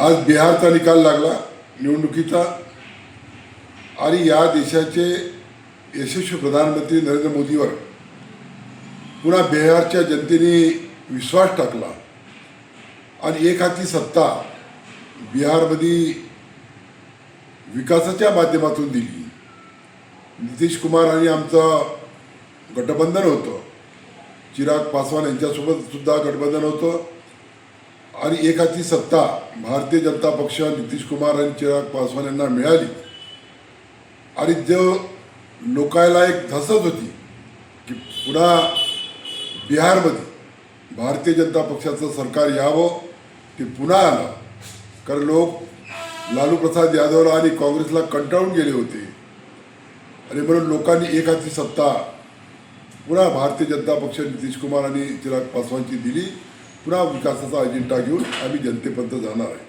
आज बिहारचा निकाल लागला निवडणुकीचा. आणि या देशाचे यशस्वी प्रधानमंत्री नरेंद्र मोदीवर पुन्हा बिहारच्या जनतेने विश्वास टाकला. आणि एक हाती सत्ता बिहारमध्ये विकासाच्या माध्यमातून दिली. नितीश कुमार आणि आमचं गठबंधन होतं. चिराग पासवान यांच्यासोबत सुद्धा गठबंधन होतं. आणि एक हाती सत्ता भारतीय जनता पक्ष नितीश कुमार आणि चिराग पासवान यांना मिळाली आणि जो लोकायला एक धसत होती की पुन्हा बिहारमध्ये भारतीय जनता पक्षाचं सरकार यावं ते पुन्हा आलं. कारण लोक लालू प्रसाद यादवला आणि काँग्रेसला कंटाळून गेले होते. आणि म्हणून लोकांनी एक हाती सत्ता पुन्हा भारतीय जनता पक्ष नितीश कुमार आणि चिराग पासवानची दिली. पुन्हा विकासाचा अजेंडा घेऊन आम्ही जनतेपर्यंत जाणार आहे.